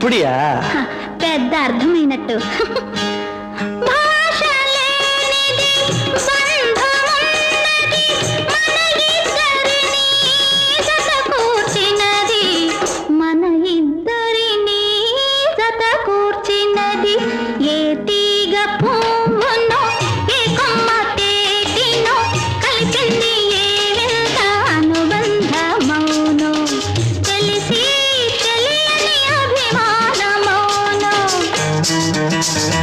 అప్పుడియా పెద్ద అర్థమైనట్టు.